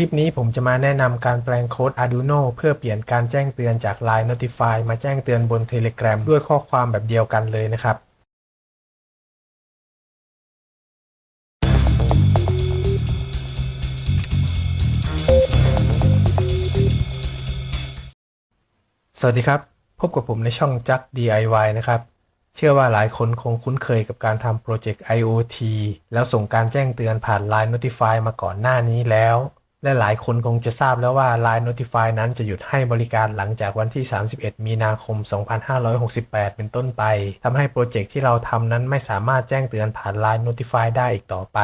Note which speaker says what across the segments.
Speaker 1: คลิปนี้ผมจะมาแนะนำการแปลงโค้ด Arduino เพื่อเปลี่ยนการแจ้งเตือนจาก Line Notify มาแจ้งเตือนบน Telegram ด้วยข้อความแบบเดียวกันเลยนะครับสวัสดีครับ พบกับผมในช่องจัก DIY นะครับ เชื่อว่าหลายคนคงคุ้นเคยกับการทำโปรเจกต์ IoT แล้วส่งการแจ้งเตือนผ่าน Line Notify มาก่อนหน้านี้แล้ว และหลายคนคงจะทราบแล้วว่า Line Notify นั้นจะหยุดให้บริการหลังจากวันที่ 31 มีนาคม 2568 เป็นต้นไป ทำให้โปรเจกต์ที่เราทำนั้นไม่สามารถแจ้งเตือนผ่าน Line Notify ได้อีกต่อไป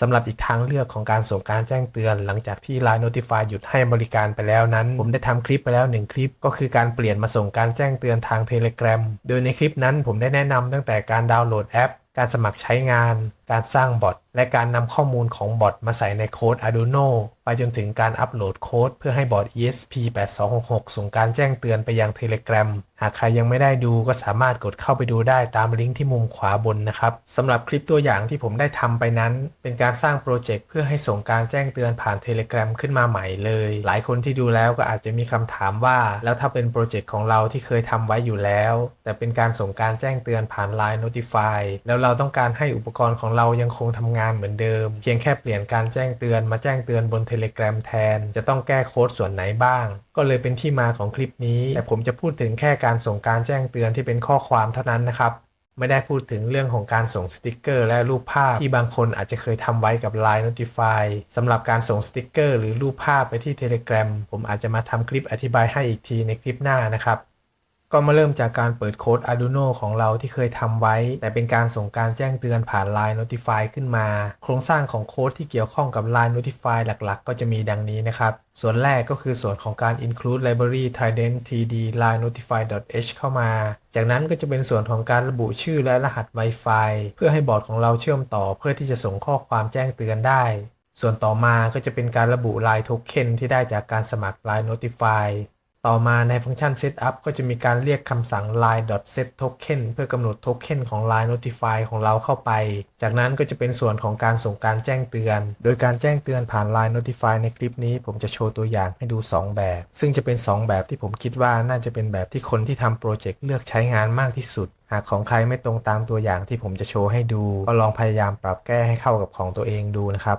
Speaker 1: สำหรับอีกทางเลือกของการส่งการแจ้งเตือน หลังจากที่ Line Notify หยุดให้บริการไปแล้วนั้น ผมได้ทำคลิปไปแล้ว 1 คลิป ก็คือการเปลี่ยนมาส่งการแจ้งเตือนทาง Telegram โดยในคลิปนั้นผมได้แนะนำตั้งแต่การดาวน์โหลดแอป การสมัครใช้งาน การสร้างบอทและการนำข้อมูลของบอทมาใส่ในโค้ด Arduino ไปจนถึงการอัปโหลดโค้ดเพื่อให้บอท ESP8266 ส่งการแจ้งเตือนไปยัง Telegram หากใครยังไม่ได้ดูก็สามารถกดเข้าไปดูได้ตามลิงก์ที่มุมขวาบนนะครับสำหรับคลิปตัวอย่างที่ผมได้ทำไปนั้น เป็นการสร้างโปรเจกต์เพื่อให้ส่งการแจ้งเตือนผ่าน Telegram ขึ้นมาใหม่เลย หลายคนที่ดูแล้วก็อาจจะมีคำถามว่า แล้วถ้าเป็นโปรเจกต์ของเราที่เคยทำไว้อยู่แล้ว แต่เป็นการส่งการแจ้งเตือนผ่าน Line Notify แล้วเราต้องการให้อุปกรณ์ของเราเรายังคงทำงานเหมือนเดิม เพียงแค่เปลี่ยนการแจ้งเตือนมาแจ้งเตือนบน Telegram แทน จะต้องแก้โค้ดส่วนไหนบ้าง ก็เลยเป็นที่มาของคลิปนี้ แต่ผมจะพูดถึงแค่การส่งการแจ้งเตือนที่เป็นข้อความเท่านั้นนะครับไม่ได้พูดถึงเรื่องของการส่งสติกเกอร์และรูปภาพที่บางคนอาจจะเคยทำไว้กับ Line Notify สำหรับการส่งสติกเกอร์หรือรูปภาพไปที่ Telegram ผมอาจจะมาทำคลิปอธิบายให้อีกทีในคลิปหน้านะครับ ก็มาเริ่มจากการเปิดโค้ด Arduino ของเราที่เคยทำไว้ แต่เป็นการส่งการแจ้งเตือนผ่าน Line Notify ขึ้นมา โครงสร้างของโค้ดที่เกี่ยวข้องกับ Line Notify หลักๆ ก็จะมีดังนี้นะครับ ส่วนแรกก็คือส่วนของการ include library trident td line notify h เข้ามา จากนั้นก็จะเป็นส่วนของการระบุชื่อและรหัส Wi-Fi เพื่อให้บอร์ดของเราเชื่อมต่อ เพื่อที่จะส่งข้อความแจ้งเตือนได้ส่วนต่อมาก็จะเป็นการระบุ Line Token ที่ได้จากการสมัคร Line Notify ต่อมาในฟังก์ชัน Setup ก็จะมีการเรียกคำสั่ง line.setToken เพื่อกำหนดโทเค็นของ Line Notify ของเราเข้าไป จากนั้นก็จะเป็นส่วนของการส่งการแจ้งเตือน โดยการแจ้งเตือนผ่าน Line Notify ในคลิปนี้ผมจะโชว์ตัวอย่างให้ดู 2 แบบ ซึ่งจะเป็น 2 แบบที่ผมคิดว่าน่าจะเป็นแบบที่คนที่ทำโปรเจกต์เลือกใช้งานมากที่สุดหากของใครไม่ตรงตามตัวอย่างที่ผมจะโชว์ให้ดู ก็ลองพยายามปรับแก้ให้เข้ากับของตัวเองดูนะครับ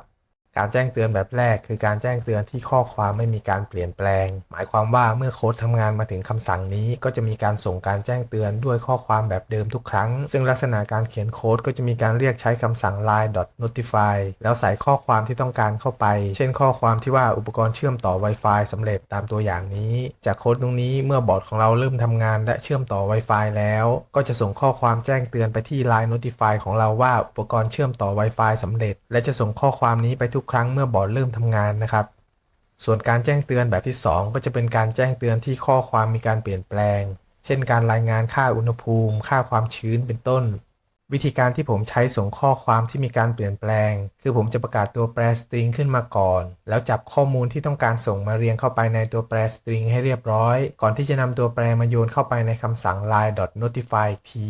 Speaker 1: การแจ้งเตือนแบบแรกคือการแจ้งเตือนที่ข้อความไม่มีการเปลี่ยนแปลง หมายความว่าเมื่อโค้ดทำงานมาถึงคำสั่งนี้ ก็จะมีการส่งการแจ้งเตือนด้วยข้อความแบบเดิมทุกครั้ง ซึ่งลักษณะการเขียนโค้ดก็จะมีการเรียกใช้คำสั่ง line.notify แล้วใส่ข้อความที่ต้องการเข้าไป เช่นข้อความที่ว่าอุปกรณ์เชื่อมต่อ Wi-Fi สำเร็จตามตัวอย่างนี้ จากโค้ดตรงนี้เมื่อบอร์ดของเราเริ่มทำงานและเชื่อมต่อ Wi-Fi แล้ว ก็จะส่งข้อความแจ้งเตือนไปที่ line notify ของเราว่าอุปกรณ์เชื่อมต่อ Wi-Fi สำเร็จ และจะส่งข้อความนี้ไปทุกกครั้งเมื่อบอร์ดเริ่มทำงานนะครับ ส่วนการแจ้งเตือนแบบที่ 2 ก็จะเป็นการแจ้งเตือนที่ข้อความมีการเปลี่ยนแปลง เช่น การรายงานค่าอุณหภูมิ ค่าความชื้นเป็นต้น วิธีการที่ผมใช้ส่งข้อความที่มีการเปลี่ยนแปลง คือผมจะประกาศตัวแปรสตริงขึ้นมาก่อน แล้วจับข้อมูลที่ต้องการส่งมาเรียงเข้าไปในตัวแปรสตริงให้เรียบร้อย ก่อนที่จะนำตัวแปรมาโยนเข้าไปในคำสั่ง line.notify อีกที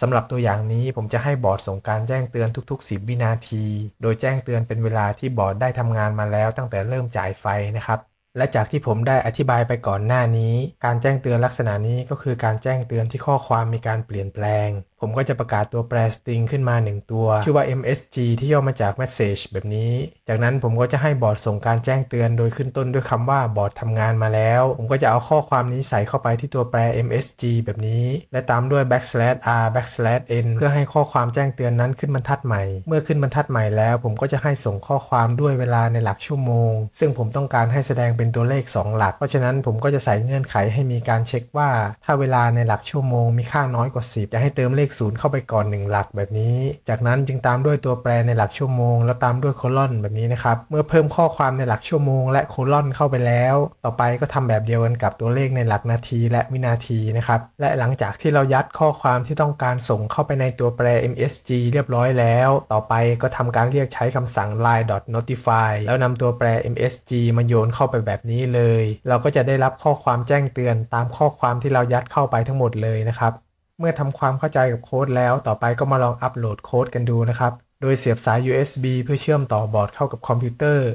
Speaker 1: สำหรับตัวอย่างนี้ผมจะให้บอร์ดส่งการแจ้งเตือนทุกๆ 10 วินาที โดยแจ้งเตือนเป็นเวลาที่บอร์ดได้ทำงานมาแล้วตั้งแต่เริ่มจ่ายไฟนะครับ และจากที่ผมได้อธิบายไปก่อนหน้านี้ การแจ้งเตือนลักษณะนี้ก็คือการแจ้งเตือนที่ข้อความมีการเปลี่ยนแปลง ผมก็จะประกาศตัวแปรสตริงขึ้นมา 1 ตัว ชื่อว่า MSG ที่ย่อมาจาก Message แบบนี้ จากนั้นผมก็จะให้บอร์ดส่งการแจ้งเตือน โดยขึ้นต้นด้วยคำว่าบอร์ดทำงานมาแล้ว ผมก็จะเอาข้อความนี้ใส่เข้าไปที่ตัวแปร MSG แบบนี้ และตามด้วย backslash r backslash n เพื่อให้ข้อความแจ้งเตือนนั้นขึ้นบรรทัดใหม่ เมื่อขึ้นบรรทัดใหม่แล้ว ผมก็จะให้ส่งข้อความด้วยเวลาในหลักชั่วโมง ซึ่งผมต้องการให้แสดงเป็นตัวเลข 2 หลัก เพราะฉะนั้นผมก็จะใส่เงื่อนไขให้มีการเช็คว่า ถ้าเวลาในหลักชั่วโมงมีค่าน้อยกว่า 10 จะให้เติมเลขศูนย์เข้าไปก่อน 1 หลักแบบนี้ จากนั้นจึงตามด้วยตัวแปรในหลักชั่วโมง แล้วตามด้วยโคลอนแบบนี้นะครับ เมื่อเพิ่มข้อความในหลักชั่วโมง และโคลอนเข้าไปแล้ว ต่อไปก็ทำแบบเดียวกันกับตัวเลขในหลักนาทีและวินาทีนะครับ และหลังจากที่เรายัดข้อความที่ต้องการส่งเข้าไปในตัวแปร MSG เรียบร้อยแล้ว ต่อไปก็ทำการเรียกใช้คำสั่ง line.notify แล้วนำตัวแปร MSG มาโยนเข้าไปแบบแบบนี้เลย เราก็จะได้รับข้อความแจ้งเตือนตามข้อความที่เรายัดเข้าไปทั้งหมดเลยนะครับ เมื่อทำความเข้าใจกับโค้ดแล้วต่อไปก็มาลองอัปโหลดโค้ดกันดูนะครับ โดยเสียบสาย USB เพื่อเชื่อมต่อบอร์ดเข้ากับคอมพิวเตอร์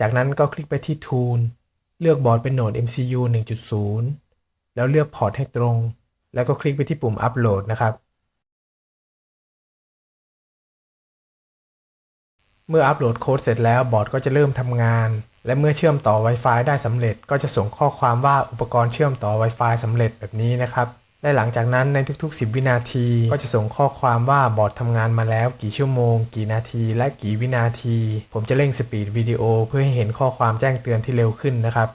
Speaker 1: จากนั้นก็คลิกไปที่ Tool เลือกบอร์ดเป็นโหนด MCU 1.0 แล้วเลือกพอร์ตให้ตรง แล้วก็คลิกไปที่ปุ่ม Upload นะครับเมื่ออัปโหลดโค้ดเสร็จแล้วบอร์ดก็จะเริ่มทำงาน และเมื่อเชื่อมต่อ Wi-Fi ได้สำเร็จ ก็จะส่งข้อความว่าอุปกรณ์เชื่อมต่อ Wi-Fi สำเร็จแบบนี้นะครับ และหลังจากนั้นในทุก ๆ 10 วินาที ก็จะส่งข้อความว่าบอร์ดทำงานมาแล้ว กี่ชั่วโมง กี่นาที และกี่วินาที ผมจะเร่งสปีดวิดีโอเพื่อให้เห็นข้อความแจ้งเตือนที่เร็วขึ้นนะครับ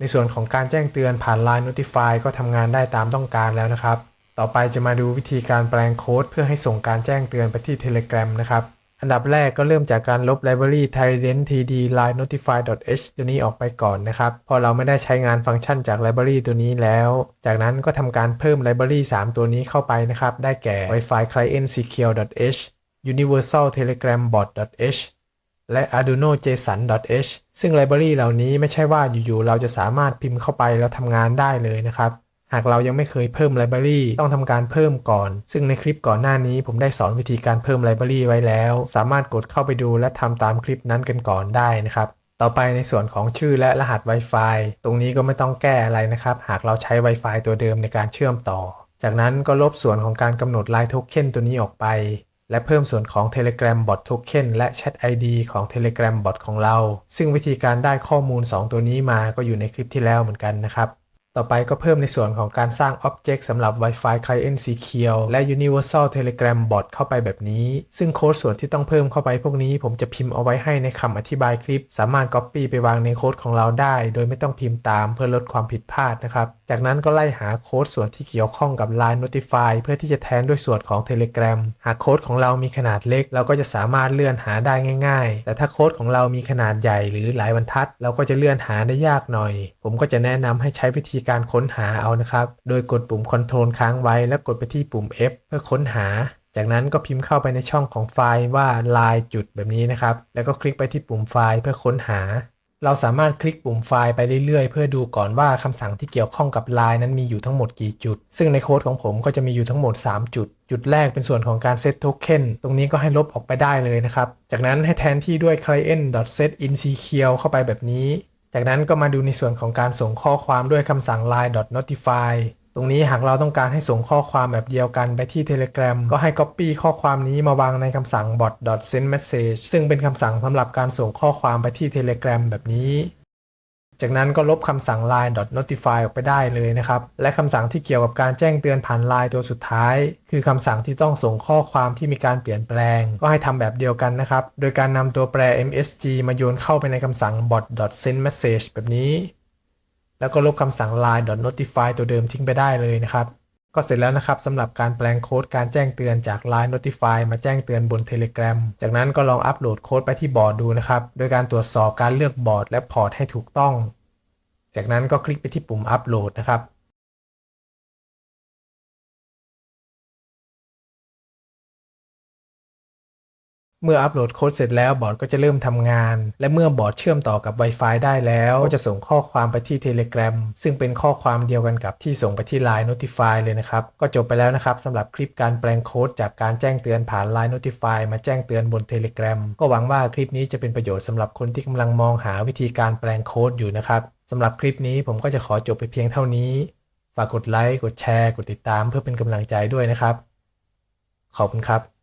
Speaker 1: ในส่วนของการแจ้งเตือนผ่าน Line Notify ก็ทำงานได้ตามต้องการแล้วนะครับ ต่อไปจะมาดูวิธีการแปลงโค้ดเพื่อให้ส่งการแจ้งเตือนไปที่ Telegram นะครับ อันดับแรกก็เริ่มจากการลบ library trident td line notify h ตัวนี้ออกไปก่อนนะครับพราะเราไม่ได้ใช้งานฟังก์ชันจาก library ตัวนี้แล้ว จากนั้นก็ทำการเพิ่ม library 3 ตัวนี้เข้าไปนะครับ ได้แก่ wifi client secure h universal telegram bot h และ Arduino JSON h ซึ่งไลบรารีเหล่านี้ไม่ใช่ว่าอยู่ๆเราจะสามารถพิมพ์เข้าไปแล้วทำงานได้เลยนะครับ หากเรายังไม่เคยเพิ่มไลบรารีต้องทำการเพิ่มก่อน ซึ่งในคลิปก่อนหน้านี้ผมได้สอนวิธีการเพิ่มไลบรารีไว้แล้ว สามารถกดเข้าไปดูและทำตามคลิปนั้นกันก่อนได้นะครับต่อไปในส่วนของชื่อและรหัส Wi-Fi ตรงนี้ก็ไม่ต้องแก้อะไรนะครับ หากเราใช้ Wi-Fi ตัวเดิมในการเชื่อมต่อ จากนั้นก็ลบส่วนของการกำหนด Line Token ตัวนี้ออกไป และเพิ่มส่วนของ Telegram Bot Token และ Chat ID ของ Telegram Bot ของเรา ซึ่งวิธีการได้ข้อมูล 2 ตัวนี้มาก็อยู่ในคลิปที่แล้วเหมือนกันนะครับ ต่อไปก็เพิ่มในส่วนของการสร้าง Object สำหรับ Wi-Fi Client Secure และ Universal Telegram Bot เข้าไปแบบนี้ ซึ่งโค้ดส่วนที่ต้องเพิ่มเข้าไปพวกนี้ ผมจะพิมพ์เอาไว้ให้ในคำอธิบายคลิป สามารถ Copy ไปวางในโค้ดของเราได้ โดยไม่ต้องพิมพ์ตามเพื่อลดความผิดพลาดนะครับ จากนั้นก็ไล่หาโค้ดส่วนที่เกี่ยวข้องกับ Line Notify เพื่อที่จะแทนด้วยส่วนของ Telegram หากโค้ดของเรามีขนาดเล็ก เราก็จะสามารถเลื่อนหาได้ง่าย ๆ แต่ถ้าโค้ดของเรามีขนาดใหญ่หรือหลายบรรทัด เราก็จะเลื่อนหาได้ยากหน่อย ผมก็จะแนะนำให้ใช้วิธีการค้นหาเอานะครับ โดยกดปุ่ม Ctrl ค้างไว้แล้วกดไปที่ปุ่ม F เพื่อค้นหา จากนั้นก็พิมพ์เข้าไปในช่องของไฟล์ว่า line จุดแบบนี้นะครับ แล้วก็คลิกไปที่ปุ่มไฟล์เพื่อค้นหา เราสามารถคลิกปุ่มไฟล์ไปเรื่อยๆ เพื่อดูก่อนว่าคำสั่งที่เกี่ยวข้องกับ Line นั้นมีอยู่ทั้งหมดกี่จุด ซึ่งในโค้ดของผมก็จะมีอยู่ทั้งหมด 3 จุดจุดแรกเป็นส่วนของการ set token ตรงนี้ก็ให้ลบออกไปได้เลยนะครับ จากนั้นให้แทนที่ด้วย client.set in secure เข้าไปแบบนี้ จากนั้นก็มาดูในส่วนของการส่งข้อความด้วยคำสั่ง line.notify ตรงนี้หากเราต้องการให้ส่งข้อความแบบเดียวกันไปที่ Telegram ก็ให้ Copy ข้อความนี้มาวางในคำสั่ง bot.sendMessage ซึ่งเป็นคำสั่งสำหรับการส่งข้อความไปที่ Telegram แบบนี้ จากนั้นก็ลบคำสั่ง line.notify ออกไปได้เลยนะครับ และคำสั่งที่เกี่ยวกับการแจ้งเตือนผ่าน Line ตัวสุดท้าย คือคำสั่งที่ต้องส่งข้อความที่มีการเปลี่ยนแปลง ก็ให้ทำแบบเดียวกันนะครับ โดยการนำตัวแปร msg มาโยนเข้าไปในคำสั่ง bot.sendMessage แบบนี้ แล้วก็ลบคำสั่ง line.notify ตัวเดิมทิ้งไปได้เลยนะครับ ก็เสร็จแล้วนะครับสำหรับการแปลงโค้ดการแจ้งเตือนจาก Line Notify มาแจ้งเตือนบน Telegram จากนั้นก็ลองอัปโหลดโค้ดไปที่บอร์ดดูนะครับ โดยการตรวจสอบการเลือกบอร์ดและพอร์ตให้ถูกต้อง จากนั้นก็คลิกไปที่ปุ่มอัปโหลดนะครับ เมื่ออัปโหลดโค้ดเสร็จแล้วบอร์ดก็จะเริ่มทำงาน และเมื่อบอร์ดเชื่อมต่อกับ Wi-Fi ได้แล้ว ก็จะส่งข้อความไปที่ Telegram ซึ่งเป็นข้อความเดียวกันกับที่ส่งไปที่ Line Notify เลยนะครับ ก็จบไปแล้วนะครับสำหรับคลิปการแปลงโค้ดจากการแจ้งเตือนผ่าน Line Notify มาแจ้งเตือนบน Telegram ก็หวังว่าคลิปนี้จะเป็นประโยชน์สำหรับคนที่กำลังมองหาวิธีการแปลงโค้ดอยู่นะครับสำหรับคลิปนี้ผมก็จะขอจบไปเพียงเท่านี้ ฝากกดไลค์กดแชร์ กดติดตามเพื่อเป็นกำลังใจด้วยนะครับ ขอบคุณครับ